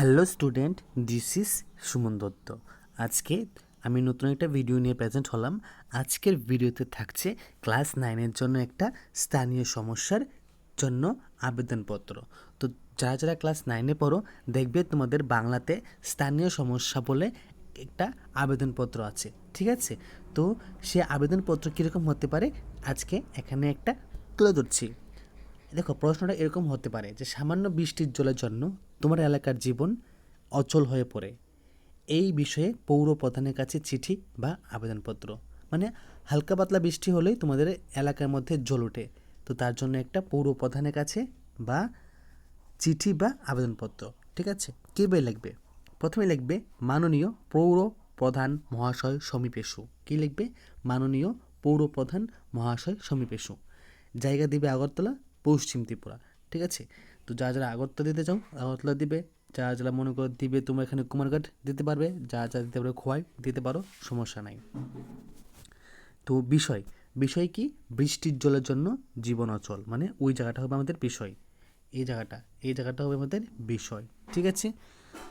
Hello student, this is Suman Dutta. আজকে আমি নতুন একটা ভিডিও নিয়ে প্রেজেন্ট হলাম। আজকের ভিডিওতে থাকছে ক্লাস নাইনের জন্য একটা স্থানীয় সমস্যার জন্য আবেদনপত্র। তো যারা যারা ক্লাস নাইনে পড়ো, দেখবে তোমাদের বাংলাতে স্থানীয় সমস্যা বলে একটা আবেদনপত্র আছে। ঠিক আছে? তো সে আবেদনপত্র কীরকম হতে পারে? আজকে এখানে একটা তুলে ধরছি। দেখো, প্রশ্নটা এরকম হতে পারে যে সামান্য বৃষ্টির জলের জন্য তোমার এলাকার জীবন অচল হয়ে পড়ে। এই বিষয়ে পৌর প্রধানের কাছে চিঠি বা আবেদনপত্র। মানে হালকা পাতলা বৃষ্টি হলেই তোমাদের এলাকার মধ্যে জল ওঠে। তো তার জন্য একটা পৌর প্রধানের কাছে বা চিঠি বা আবেদনপত্র, ঠিক আছে? কীভাবে লিখবে? প্রথমে লিখবে মাননীয় পৌর প্রধান মহাশয় সমীপেশু কী লিখবে? মাননীয় পৌর প্রধান মহাশয় সমীপেশু জায়গা দিবে আগরতলা, পশ্চিম ত্রিপুরা, ঠিক আছে? তো যারা যারা আগরতলা দিতে চাও, আগরতলা দিবে। যারা যারা মনে করো দিবে, তোমরা এখানে কুমারঘাট দিতে পারবে। যা যা দিতে পারবে খোয়াই দিতে পারো, সমস্যা নাই। তো বিষয় বিষয় কি? বৃষ্টির জলের জন্য জীবন অচল মানে ওই জায়গাটা হবে আমাদের বিষয়। এই জায়গাটা এই জায়গাটা হবে আমাদের বিষয়, ঠিক আছে?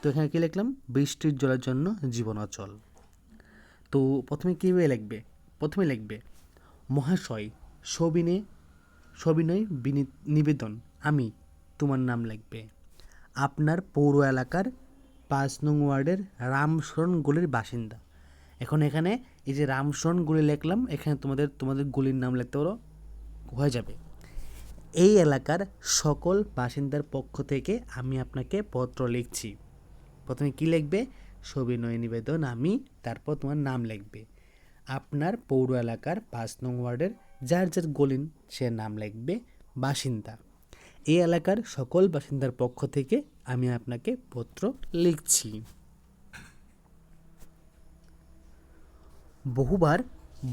তো এখানে কী লিখলাম? বৃষ্টির জলের জন্য জীবন অচল তো প্রথমে কীভাবে লিখবে? প্রথমে লিখবে, মহাশয় সবিনে সবিনয় বিনি- নিবেদন, আমি। তোমার নাম লিখবে। আপনার পৌর এলাকার পাঁচ নং ওয়ার্ডের রামশরণ গলির বাসিন্দা। এখন এখানে এই যে রামশরণ গলি লিখলাম, এখানে তোমাদের তোমাদের গলির নাম লিখতে পারো, হয়ে যাবে। এই এলাকার সকল বাসিন্দার পক্ষ থেকে আমি আপনাকে পত্র লিখছি। প্রথমে কি লিখবে? সবিনয় নিবেদন, আমি, তারপর তোমার নাম লিখবে। আপনার পৌর এলাকার পাঁচ নং ওয়ার্ডের যার যার গলিন সে নাম লিখবে, বাসিন্দা। এই এলাকার সকল বাসিন্দার পক্ষ থেকে আমি আপনাকে পত্র লিখছি। বহুবার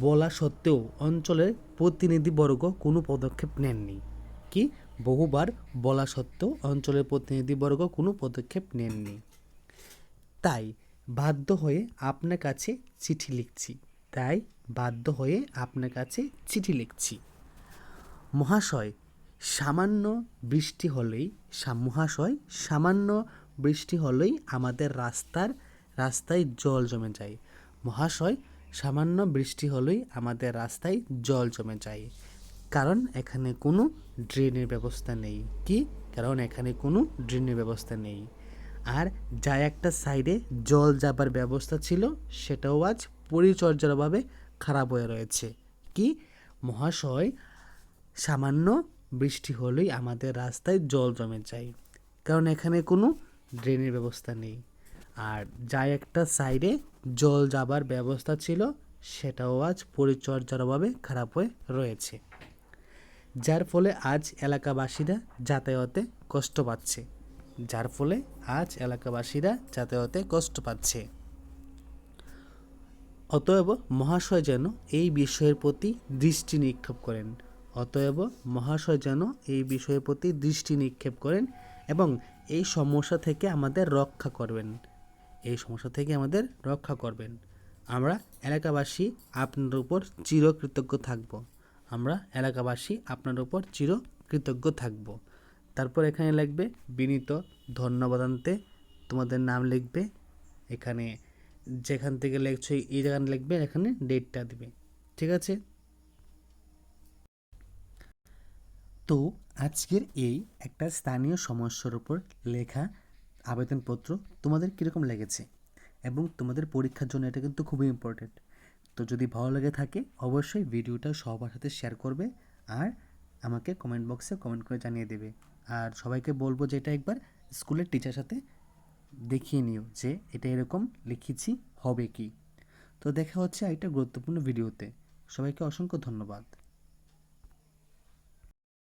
বলা সত্ত্বেও অঞ্চলের প্রতিনিধিবর্গ কোনো পদক্ষেপ নেননি। কি? বহুবার বলা সত্ত্বেও অঞ্চলের প্রতিনিধিবর্গ কোনো পদক্ষেপ নেননি। তাই বাধ্য হয়ে আপনার কাছে চিঠি লিখছি। তাই বাধ্য হয়ে আপনার কাছে চিঠি লিখছি। মহাশয় সামান্য বৃষ্টি হলেই মহাশয়, সামান্য বৃষ্টি হলেই আমাদের রাস্তার, রাস্তায় জল জমে যায়। মহাশয়, সামান্য বৃষ্টি হলেই আমাদের রাস্তায় জল জমে যায়। কারণ এখানে কোনো ড্রেনের ব্যবস্থা নেই। কি? কারণ এখানে কোনো ড্রেনের ব্যবস্থা নেই। আর যা একটা সাইডে জল যাবার ব্যবস্থা ছিল, সেটাও আজ পরিচর্যার অভাবে খারাপ হয়ে রয়েছে। কি? মহাশয়, সামান্য বৃষ্টি হলেই আমাদের রাস্তায় জল জমে যায়। কারণ এখানে কোনো ড্রেনের ব্যবস্থা নেই। আর যা একটা সাইডে জল যাবার ব্যবস্থা ছিল, সেটাও আজ পরিচর্যার অভাবে খারাপ হয়ে রয়েছে। যার ফলে আজ এলাকাবাসীরা যাতায়াতে কষ্ট পাচ্ছে। যার ফলে আজ এলাকাবাসীরা যাতায়াতে কষ্ট পাচ্ছে। অতএব মহাশয় যেন এই বিষয়ের প্রতি দৃষ্টি নিক্ষেপ করেন। অতএব মহাশয় যেন এই বিষয়ের প্রতি দৃষ্টি নিক্ষেপ করেন এবং এই সমস্যা থেকে আমাদের রক্ষা করবেন। এই সমস্যা থেকে আমাদের রক্ষা করবেন। আমরা এলাকাবাসী আপনার উপর চিরকৃতজ্ঞ থাকব। আমরা এলাকাবাসী আপনার উপর চিরকৃতজ্ঞ থাকব। তারপর এখানে লিখবে, বিনীত ধন্যবাদান্তে তোমাদের নাম লিখবে। এখানে যেখান থেকে লিখছো, এই জায়গায় লিখবে, এখানে ডেটটা দিবে। ঠিক আছে? তো আজকের এই একটা স্থানীয় সমস্যার উপর লেখা আবেদনপত্র তোমাদের কীরকম লেগেছে এবং তোমাদের পরীক্ষার জন্য এটা কিন্তু খুবই ইম্পর্টেন্ট তো যদি ভালো লেগে থাকে, অবশ্যই ভিডিওটা সবার সাথে শেয়ার করবে আর আমাকে কমেন্ট বক্সে কমেন্ট করে জানিয়ে দেবে। আর সবাইকে বলব যে এটা একবার স্কুলের টিচার সাথে দেখিয়ে নিও যে এটা এরকম লিখেছি হবে কি। তো দেখা হচ্ছে একটা গুরুত্বপূর্ণ ভিডিওতে সবাইকে অসংখ্য ধন্যবাদ।